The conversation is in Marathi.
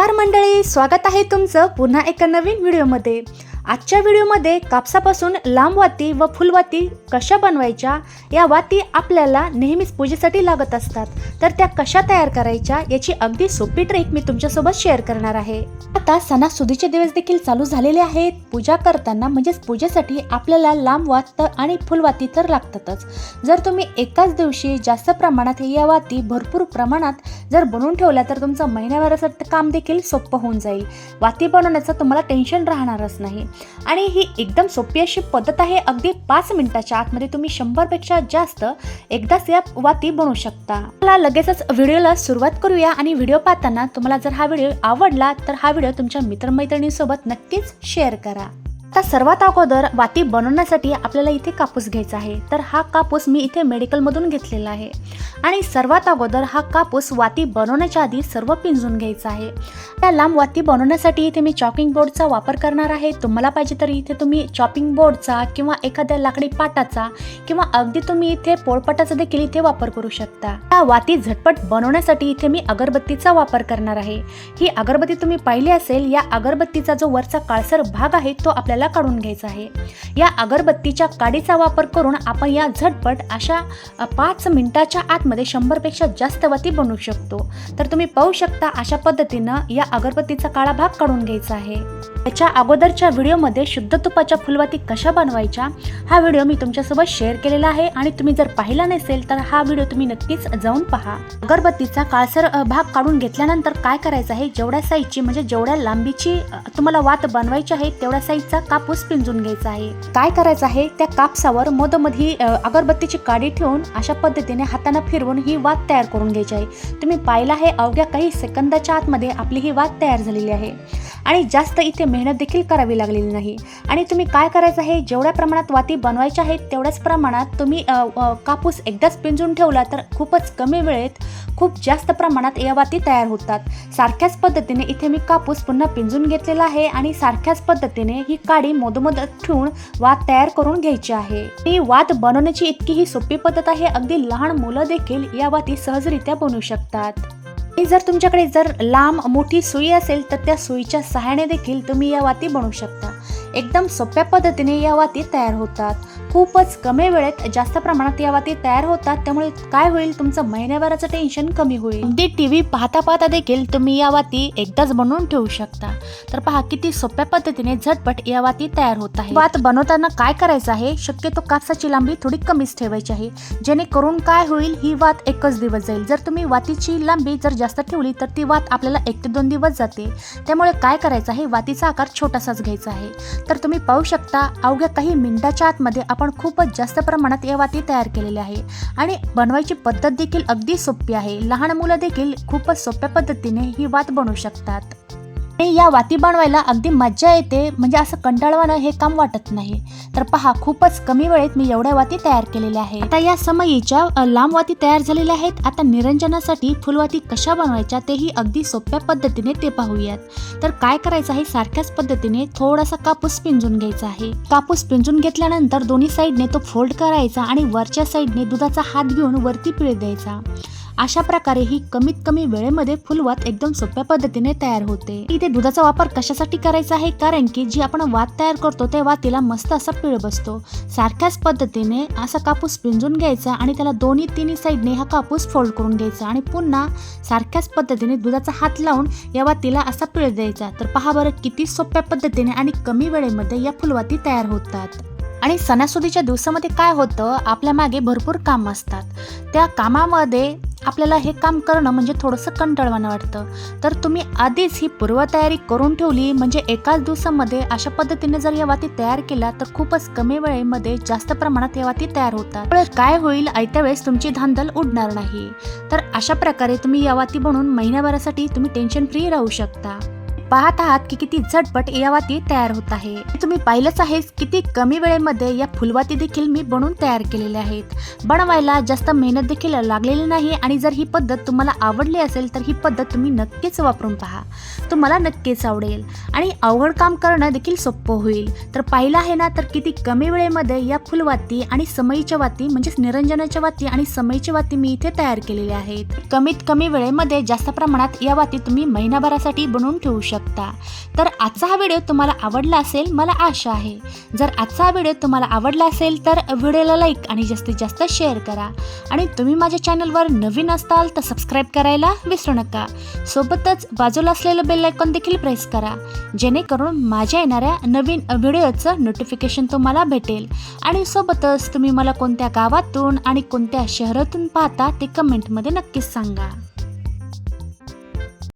नमस्कार मंडळी स्वागत आहे तुमचं पुन्हा एका नवीन व्हिडिओमध्ये. आजच्या व्हिडिओमध्ये कापसापासून लांब वाती व फुलवाती कशा बनवायच्या या वाती आपल्याला नेहमीच पूजेसाठी लागत असतात. तर त्या कशा तयार करायच्या याची अगदी सोपी ट्रिक मी तुमच्यासोबत शेअर करणार आहे. आता सणासुदीचे दिवस देखील चालू झालेले आहेत. पूजा करताना म्हणजेच पूजेसाठी आपल्याला लांब वात आणि फुलवाती तर लागतातच. जर तुम्ही एकाच दिवशी जास्त प्रमाणात या वाती भरपूर प्रमाणात जर बनवून ठेवल्या तर तुमचं महिन्याभराचं काम देखील सोपं होऊन जाईल. वाती बनवण्याचं तुम्हाला टेन्शन राहणारच नाही. आणि ही एकदम सोपी अशी पद्धत आहे. अगदी पाच मिनिटाच्या आतमध्ये तुम्ही शंभरपेक्षा जास्त एकदाच या वाती बनवू शकता. मला लगेचच व्हिडिओला सुरुवात करूया आणि व्हिडिओ पाहताना तुम्हाला जर हा व्हिडिओ आवडला तर हा व्हिडिओ तुमच्या मित्रमैत्रिणींसोबत नक्कीच शेअर करा. आता सर्वात अगोदर वाती बनवण्यासाठी आपल्याला इथे कापूस घ्यायचा आहे. तर हा कापूस मी इथे मेडिकलमधून घेतलेला आहे. आणि सर्वात अगोदर हा कापूस वाती बनवण्याच्या आधी सर्व पिंजून घ्यायचा आहे. त्या लांब वाती बनवण्यासाठी इथे मी चॉपिंग बोर्डचा वापर करणार आहे. तुम्हाला पाहिजे तर इथे तुम्ही चॉपिंग बोर्डचा किंवा एखाद्या लाकडी पाटाचा किंवा अगदी तुम्ही इथे पोळपाटाचा देखील इथे वापर करू शकता. त्या वाती झटपट बनवण्यासाठी इथे मी अगरबत्तीचा वापर करणार आहे. ही अगरबत्ती तुम्ही पाहिली असेल या अगरबत्तीचा जो वरचा काळसर भाग आहे तो आपल्याला काढून घ्यायचा आहे. या अगरबत्तीच्या काडीचा वापर करून आपण या झटपट अशा पाच मिनिटाच्या आतमध्ये शंभरपेक्षा जास्त वाती बनवू शकतो. तर तुम्ही पाहू शकता अशा पद्धतीनं या अगरबत्तीचा काळा भाग काढून घ्यायचा आहे. त्याच्या अगोदरच्या व्हिडिओमध्ये शुद्ध तुपाच्या फुलवाती कशा बनवायच्या हा व्हिडिओ मी तुमच्यासोबत शेअर केलेला आहे आणि तुम्ही जर पाहिला नसेल तर हा व्हिडिओ तुम्ही नक्कीच जाऊन पहा. अगरबत्तीचा काळसर भाग काढून घेतल्यानंतर काय करायचं आहे? जेवढ्या साईजची म्हणजे जेवढ्या लांबीची तुम्हाला वात बनवायची आहे तेवढ्या साईजचा कापूस पिंजून घ्यायचा आहे. काय करायचं आहे? त्या कापसावर मधोमधी अगरबत्तीची काडी ठेवून अशा पद्धतीने हाताने फिरवून ही वात तयार करून घ्यायची आहे. तुम्ही पाहिलं आहे अवघ्या काही सेकंदाच्या आतमध्ये आपली ही वात तयार झालेली आहे. आणि जास्त इथे मेहनत देखील करावी लागलेली नाही. आणि तुम्ही काय करायचं आहे? जेवढ्या प्रमाणात वाती बनवायच्या आहेत तेवढ्याच प्रमाणात तुम्ही कापूस एकदाच पिंजून ठेवला तर खूपच कमी वेळेत खूप जास्त प्रमाणात या वाती तयार होतात. सारख्याच पद्धतीने इथे मी कापूस पुन्हा पिंजून घेतलेला आहे आणि सारख्याच पद्धतीने ही काडी मोदमोद ठेवून वात तयार करून घ्यायची आहे. ती वात बनवण्याची इतकी ही सोपी पद्धत आहे अगदी लहान मुलं देखील या वाती सहजरित्या बनवू शकतात. जर तुमच्याकडे जर लांब मोठी सुई असेल तर त्या सुईच्या सहाय्याने देखील तुम्ही या वाती बनवू शकता. एकदम सोप्या पद्धतीने या वाती तयार होतात. खूपच कमी वेळेत जास्त प्रमाणात या वाती तयार होतात. त्यामुळे काय होईल? तुमचं महिन्याभराचं टेन्शन कमी होईल. अगदी टी व्ही पाहता पाहता देखील तुम्ही या वाती एकदाच बनवून ठेवू शकता. तर पहा किती सोप्या पद्धतीने झटपट या वाती तयार होत आहे. वात बनवताना काय करायचं आहे? शक्यतो कापसाची लांबी थोडी कमीच ठेवायची आहे. जेणेकरून काय होईल? ही वात एकच दिवस जाईल. जर तुम्ही वातीची लांबी जर जास्त ठेवली तर ती वात आपल्याला एक ते दोन दिवस जाते. त्यामुळे काय करायचं आहे? वातीचा आकार छोटासाच घ्यायचा आहे. तर तुम्ही पाहू शकता अवघ्या काही मिनिटाच्या आतमध्ये आपण खूपच जास्त प्रमाणात या वाती तयार केलेली आहे आणि बनवायची पद्धत देखील अगदी सोपी आहे. लहान मुलं देखील खूपच सोप्या पद्धतीने ही वात बनवू शकतात. या वाती बनवायला अगदी मज्जा येते. म्हणजे असं कंटाळवाणं हे काम वाटत नाही. तर पहा खूपच कमी वेळेत मी एवढ्या वाती तयार केलेल्या आहेत. आता या समयीच्या लांब वाती तयार झालेल्या आहेत. आता निरंजनासाठी फुलवाती कशा बनवायच्या तेही अगदी सोप्या पद्धतीने ते पाहूयात. तर काय करायचं आहे? सारख्याच पद्धतीने थोडासा कापूस पिंजून घ्यायचा आहे. कापूस पिंजून घेतल्यानंतर दोन्ही साईडने तो फोल्ड करायचा आणि वरच्या साईडने दुधाचा हात घेऊन वरती पिळ द्यायचा. अशा प्रकारे ही कमीत कमी वेळेमध्ये फुलवात एकदम सोप्या पद्धतीने तयार होते. इथे दुधाचा वापर कशासाठी करायचा आहे? कारण की जी आपण वात तयार करतो त्या वातीला मस्त असा पिळ बसतो. सारख्याच पद्धतीने असा कापूस पिंजून घ्यायचा आणि त्याला दोन्ही तिन्ही साईडने हा कापूस फोल्ड करून घ्यायचा आणि पुन्हा सारख्याच पद्धतीने दुधाचा हात लावून या वातीला असा पिळ द्यायचा. तर पहा बरं किती सोप्या पद्धतीने आणि कमी वेळेमध्ये या फुलवाती तयार होतात. आणि सणासुदीच्या दिवसामध्ये काय होतं? आपल्या मागे भरपूर काम असतात. त्या कामामध्ये आपल्याला हे काम करणं म्हणजे थोडंसं कंटाळवाणं वाटतं. तर तुम्ही आधीच ही पूर्वतयारी करून ठेवली म्हणजे एकाच दिवसामध्ये अशा पद्धतीने जर या वाती तयार केल्या तर खूपच कमी वेळेमध्ये जास्त प्रमाणात या वाती तयार होतात. काय होईल आयत्या वेळेस तुमची धांदल उडणार नाही. तर अशा प्रकारे तुम्ही या वाती बनवून महिन्याभरासाठी तुम्ही टेन्शन फ्री राहू शकता. पाहत आहात की किती झटपट या वाती तयार होत आहे. तुम्ही पाहिलंच आहे किती कमी वेळेमध्ये या फुलवाती देखील मी बनवून तयार केलेल्या आहेत. बनवायला जास्त मेहनत देखील लागलेली नाही आणि जर ही पद्धत तुम्हाला आवडली असेल तर ही पद्धत तुम्ही नक्कीच वापरून पहा. तुम्हाला नक्कीच आवडेल. आणि अवघड काम करणं देखील सोपं होईल. तर पाहिलं आहे ना तर किती कमी वेळेमध्ये या फुलवाती आणि समईच्या वाती म्हणजेच निरंजनाच्या वाती आणि समईच्या वाती मी इथे तयार केलेल्या आहेत. कमीत कमी वेळेमध्ये जास्त प्रमाणात या वाती तुम्ही महिनाभरासाठी बनवून ठेवू शकता. तर आजचा हा व्हिडिओ तुम्हाला आवडला असेल मला आशा आहे. जर आजचा हा व्हिडिओ तुम्हाला आवडला असेल तर व्हिडिओला लाईक आणि जास्तीत जास्त शेअर करा. आणि तुम्ही माझ्या चॅनलवर नवीन असताल तर सबस्क्राईब करायला विसरू नका. सोबतच बाजूला असलेलं बेल आयकॉन देखील प्रेस करा. जेणेकरून माझ्या येणाऱ्या नवीन व्हिडिओचं नोटिफिकेशन तुम्हाला भेटेल. आणि सोबतच तुम्ही मला कोणत्या गावातून आणि कोणत्या शहरातून पाहता ते कमेंटमध्ये नक्कीच सांगा.